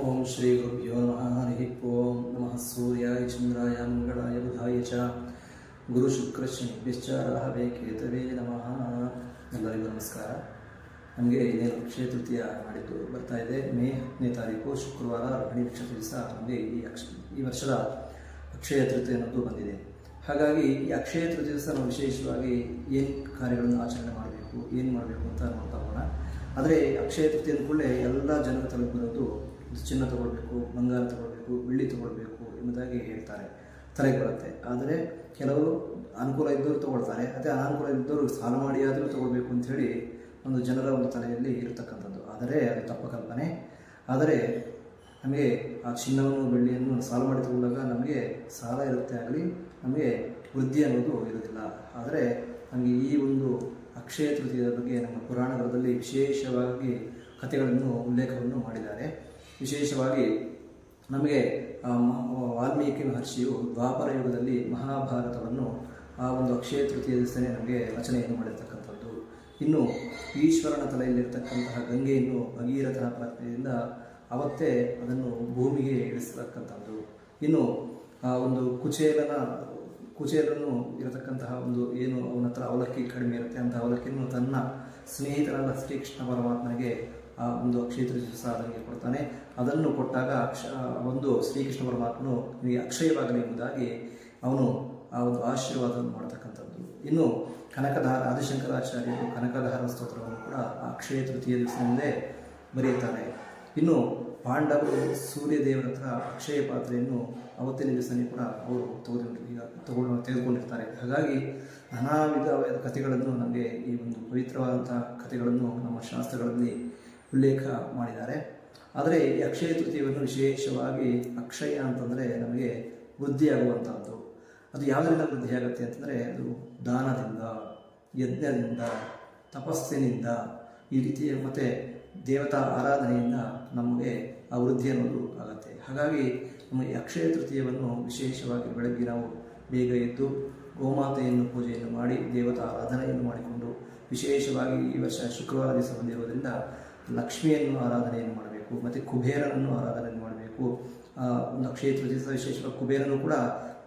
ಓಂ ಶ್ರೀ ಗುರುಭ್ಯೋ ನಮಃ ಹರಿ ಓಂ ನಮಃ ಸೂರ್ಯಾಯ ಚಂದ್ರಾಯ ಮಂಗಳಾಯ ಬುಧಾಯ ಚ ಗುರು ಶುಕ್ರ ಶನಿಭ್ಯಶ್ಚ ರಾಹವೇ ಕೇತವೇ ನಮಃ ಎಲ್ಲರಿಗೂ ನಮಸ್ಕಾರ. ನಮಗೆ ಇನ್ನೇನು ಅಕ್ಷಯ ತೃತೀಯ ನಾಡಿದ್ದು ಬರ್ತಾ ಇದೆ. ಮೇ ಹತ್ತನೇ ತಾರೀಕು, ಶುಕ್ರವಾರ ರೋಹಿಣಿ ನಕ್ಷತ್ರ ದಿವಸ. ನಮಗೆ ಈ ಅಕ್ಷ ಈ ವರ್ಷದ ಅಕ್ಷಯ ತೃತೀಯ ಅನ್ನೋದು ಬಂದಿದೆ. ಹಾಗಾಗಿ ಈ ಅಕ್ಷಯ ತೃತೀಯ ದಿವಸ ನಾವು ವಿಶೇಷವಾಗಿ ಏನು ಕಾರ್ಯಗಳನ್ನು ಆಚರಣೆ ಮಾಡಬೇಕು, ಏನು ಮಾಡಬೇಕು ಅಂತ ನೋಡ್ತಾ ಹೋಗೋಣ. ಆದರೆ ಅಕ್ಷಯ ತೃತೀಯ ಕೂಡಲೇ ಎಲ್ಲ ಜನರ ತಲುಪಿರೋದು ಚಿನ್ನ ತಗೊಳ್ಬೇಕು, ಬಂಗಾರ ತಗೊಳ್ಬೇಕು, ಬೆಳ್ಳಿ ತಗೊಳ್ಬೇಕು ಎಂಬುದಾಗಿ ಹೇಳ್ತಾರೆ ತಲೆಗೆ ಬರುತ್ತೆ ಆದರೆ ಕೆಲವರು ಅನುಕೂಲ ಇದ್ದವರು ತಗೊಳ್ತಾರೆ, ಅದೇ ಅನಾನುಕೂಲ ಇದ್ದವರು ಸಾಲ ಮಾಡಿ ಆದರೂ ತಗೊಳ್ಬೇಕು ಅಂಥೇಳಿ ಒಂದು ಜನರ ಒಂದು ತಲೆಯಲ್ಲಿ ಇರತಕ್ಕಂಥದ್ದು. ಆದರೆ ಅದು ತಪ್ಪ ಕಲ್ಪನೆ. ಆದರೆ ನಮಗೆ ಆ ಚಿನ್ನವನ್ನು, ಬೆಳ್ಳಿಯನ್ನು ಸಾಲ ಮಾಡಿ ತಗೊಂಡಾಗ ನಮಗೆ ಸಾಲ ಇರುತ್ತೆ ಆಗಲಿ, ನಮಗೆ ವೃದ್ಧಿ ಅನ್ನೋದು ಇರೋದಿಲ್ಲ ಆದರೆ ನಮಗೆ ಈ ಒಂದು ಅಕ್ಷಯ ತೃತೀಯದ ಬಗ್ಗೆ ನಮ್ಮ ಪುರಾಣಗಳಲ್ಲಿ ವಿಶೇಷವಾಗಿ ಕಥೆಗಳನ್ನು, ಉಲ್ಲೇಖವನ್ನು ಮಾಡಿದ್ದಾರೆ. ವಿಶೇಷವಾಗಿ ನಮಗೆ ವಾಲ್ಮೀಕಿ ಮಹರ್ಷಿಯು ದ್ವಾಪರ ಯುಗದಲ್ಲಿ ಮಹಾಭಾರತವನ್ನು ಆ ಒಂದು ಅಕ್ಷಯ ತೃತೀಯ ದಿವಸನೇ ನಮಗೆ ರಚನೆಯನ್ನು ಮಾಡಿರ್ತಕ್ಕಂಥದ್ದು. ಇನ್ನು ಈಶ್ವರನ ತಲೆಯಲ್ಲಿರ್ತಕ್ಕಂತಹ ಗಂಗೆಯನ್ನು ಭಗೀರಥನ ಪ್ರಜ್ಞೆಯಿಂದ ಅವತ್ತೇ ಅದನ್ನು ಭೂಮಿಗೆ ಇಳಿಸತಕ್ಕಂಥದ್ದು ಇನ್ನು, ಆ, ಒಂದು ಕುಚೇಲನ, ಕುಚೇಲನು ಇರತಕ್ಕಂತಹ ಒಂದು ಏನು ಅವನ ಹತ್ರ ಅವಲಕ್ಕಿ ಕಡಿಮೆ ಇರುತ್ತೆ ಅಂತ ಅವಲಕ್ಕಿಯನ್ನು ತನ್ನ ಸ್ನೇಹಿತರಾದ ಶ್ರೀಕೃಷ್ಣ ಪರಮಾತ್ಮನಿಗೆ ಒಂದು ಕ್ಷೇತ್ರ ಸಾಧನೆಗೆ ಕೊಡ್ತಾನೆ. ಅದನ್ನು ಕೊಟ್ಟಾಗ ಅಕ್ಷ ಒಂದು ಶ್ರೀಕೃಷ್ಣ ಪರಮಾತ್ಮನು ನಿಮಗೆ ಅಕ್ಷಯವಾಗಲಿ ಎಂಬುದಾಗಿ ಅವನು ಆ ಒಂದು ಆಶೀರ್ವಾದವನ್ನು ಮಾಡತಕ್ಕಂಥದ್ದು. ಇನ್ನು ಕನಕಧಾರ ಆದಿಶಂಕರಾಚಾರ್ಯರು ಕನಕಧಾರ ಸ್ತೋತ್ರವನ್ನು ಕೂಡ ಆ ಅಕ್ಷಯ ತೃತೀಯ ದಿವಸದಿಂದಲೇ ಬರೆಯುತ್ತಾರೆ. ಇನ್ನು ಪಾಂಡವರು ಸೂರ್ಯದೇವರ ಹತ್ರ ಅಕ್ಷಯ ಪಾತ್ರೆಯನ್ನು ಅವತ್ತಿನ ದಿವಸನೇ ಕೂಡ ಅವರು ತೆಗೆದುಕೊಂಡು ಈಗ ತಗೊಂಡು ತೆಗೆದುಕೊಂಡಿರ್ತಾರೆ. ಹಾಗಾಗಿ ನಾನಾ ವಿಧವಾದ ಕಥೆಗಳನ್ನು ನಮಗೆ ಈ ಒಂದು ಪವಿತ್ರವಾದಂಥ ಕಥೆಗಳನ್ನು ನಮ್ಮ ಶಾಸ್ತ್ರಗಳಲ್ಲಿ ಉಲ್ಲೇಖ ಮಾಡಿದ್ದಾರೆ. ಆದರೆ ಅಕ್ಷಯ ತೃತೀಯವನ್ನು ವಿಶೇಷವಾಗಿ ಅಕ್ಷಯ ಅಂತಂದರೆ ನಮಗೆ ವೃದ್ಧಿಯಾಗುವಂಥದ್ದು ಅದು ಯಾವುದರಿಂದ ವೃದ್ಧಿಯಾಗುತ್ತೆ ಅಂತಂದರೆ ಅದು ದಾನದಿಂದ, ಯಜ್ಞದಿಂದ, ತಪಸ್ಸಿನಿಂದ ಈ ರೀತಿಯ ಮತ್ತು ದೇವತಾ ಆರಾಧನೆಯಿಂದ ನಮಗೆ ಆ ವೃದ್ಧಿ ಅನ್ನೋದು ಆಗುತ್ತೆ. ಹಾಗಾಗಿ ನಮ್ಮ ಅಕ್ಷಯ ತೃತೀಯವನ್ನು ವಿಶೇಷವಾಗಿ ಬೆಳಗ್ಗೆ ನಾವು ಬೇಗ ಎದ್ದು ಗೋಮಾತೆಯನ್ನು ಪೂಜೆಯನ್ನು ಮಾಡಿ, ದೇವತಾ ಆರಾಧನೆಯನ್ನು ಮಾಡಿಕೊಂಡು ವಿಶೇಷವಾಗಿ ಈ ವರ್ಷ ಶುಕ್ರವಾರ ದಿವಸ ಬಂದಿರೋದ್ರಿಂದ ಲಕ್ಷ್ಮಿಯನ್ನು ಆರಾಧನೆಯನ್ನು ಮಾಡಬೇಕು, ಮತ್ತು ಕುಬೇರನನ್ನು ಆರಾಧನೆ ಮಾಡಬೇಕು. ಆ, ಒಂದು ತೃತೀಯ ವಿಶೇಷವಾಗಿ ಕುಬೇರನು ಕೂಡ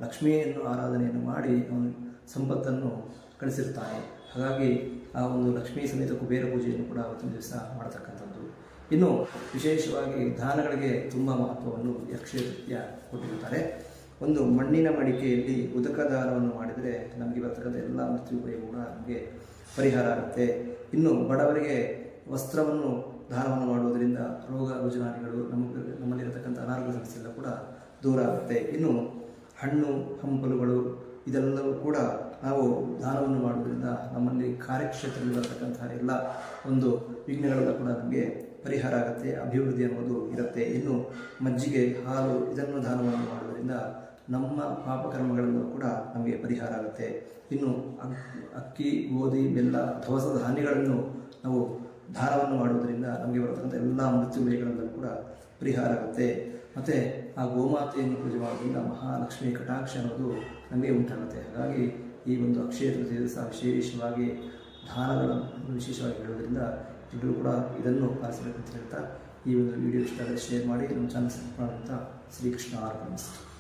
ಲಕ್ಷ್ಮಿಯನ್ನು ಆರಾಧನೆಯನ್ನು ಮಾಡಿ ಅವನು ಸಂಪತ್ತನ್ನು ಕಳಿಸಿರ್ತಾನೆ ಹಾಗಾಗಿ ಆ ಒಂದು ಲಕ್ಷ್ಮೀ ಸಮೇತ ಕುಬೇರ ಪೂಜೆಯನ್ನು ಕೂಡ ಅವತ್ತಿನ ದಿವಸ ಮಾಡತಕ್ಕಂಥದ್ದು. ಇನ್ನು ವಿಶೇಷವಾಗಿ ದಾನಗಳಿಗೆ ತುಂಬ ಮಹತ್ವವನ್ನು ತೃತೀಯ ಕೊಟ್ಟಿರುತ್ತಾರೆ. ಒಂದು ಮಣ್ಣಿನ ಮಡಿಕೆಯಲ್ಲಿ ಉದಕ ದಾನವನ್ನು ಮಾಡಿದರೆ ನಮಗೆ ಬರ್ತಕ್ಕಂಥ ಎಲ್ಲ ಮೃತ್ಯುಪಯೋಗ ಕೂಡ ನಮಗೆ ಪರಿಹಾರ ಆಗುತ್ತೆ. ಇನ್ನು ಬಡವರಿಗೆ ವಸ್ತ್ರವನ್ನು ಧಾರವನ್ನು ಮಾಡುವುದರಿಂದ ರೋಗ ರುಜುನಾದಿಗಳು ನಮಗೆ ನಮ್ಮಲ್ಲಿರತಕ್ಕಂಥ ಅನಾರೋಗ್ಯ ಸಮಸ್ಯೆಲ್ಲ ಕೂಡ ದೂರ ಆಗುತ್ತೆ. ಇನ್ನು ಹಣ್ಣು, ಹಂಪಲುಗಳು ಇದೆಲ್ಲವೂ ಕೂಡ ನಾವು ದಾನವನ್ನು ಮಾಡುವುದರಿಂದ ನಮ್ಮಲ್ಲಿ ಕಾರ್ಯಕ್ಷೇತ್ರದಲ್ಲಿ ಬರತಕ್ಕಂತಹ ಎಲ್ಲ ಒಂದು ವಿಘ್ನಗಳೆಲ್ಲ ಕೂಡ ನಮಗೆ ಪರಿಹಾರ ಆಗುತ್ತೆ, ಅಭಿವೃದ್ಧಿ ಅನ್ನೋದು ಇರುತ್ತೆ. ಇನ್ನು ಮಜ್ಜಿಗೆ, ಹಾಲು ಇದನ್ನು ದಾನವನ್ನು ಮಾಡುವುದರಿಂದ ನಮ್ಮ ಪಾಪಕರ್ಮಗಳನ್ನು ಕೂಡ ನಮಗೆ ಪರಿಹಾರ ಆಗುತ್ತೆ. ಇನ್ನು ಅಕ್ಕಿ, ಗೋಧಿ, ಬೆಲ್ಲ, ದವಸ ಧಾನ್ಯಗಳನ್ನು ನಾವು ದಾನವನ್ನು ಮಾಡುವುದರಿಂದ ನಮಗೆ ಬರತಕ್ಕಂಥ ಎಲ್ಲ ಮೃತ್ಯುಭಯಗಳೆಲ್ಲವೂ ಕೂಡ ಪರಿಹಾರ ಆಗುತ್ತೆ. ಮತ್ತು ಆ ಗೋಮಾತೆಯನ್ನು ಪೂಜೆ ಮಾಡೋದ್ರಿಂದ ಮಹಾಲಕ್ಷ್ಮಿ ಕಟಾಕ್ಷ ಅನ್ನೋದು ನಮಗೆ ಉಂಟಾಗುತ್ತೆ. ಹಾಗಾಗಿ ಈ ಒಂದು ಅಕ್ಷಯ ತೃತೀಯ ದಿವಸ ವಿಶೇಷವಾಗಿ ದಾನಗಳನ್ನು ವಿಶೇಷವಾಗಿ ಹೇಳೋದ್ರಿಂದ ಎಲ್ಲರೂ ಕೂಡ ಇದನ್ನು ಪಾಲಿಸಬೇಕು ಅಂತ ಹೇಳ್ತಾ ಈ ಒಂದು ವಿಡಿಯೋ ಇಷ್ಟ ಶೇರ್ ಮಾಡಿ, ನಮ್ಮ ಚಾನಲ್ ಸಬ್ಸ್ಕ್ರೈಬ್ ಮಾಡುವಂಥ ಶ್ರೀಕೃಷ್ಣ ಆರ್ಪಣಿಸ್ತಾರೆ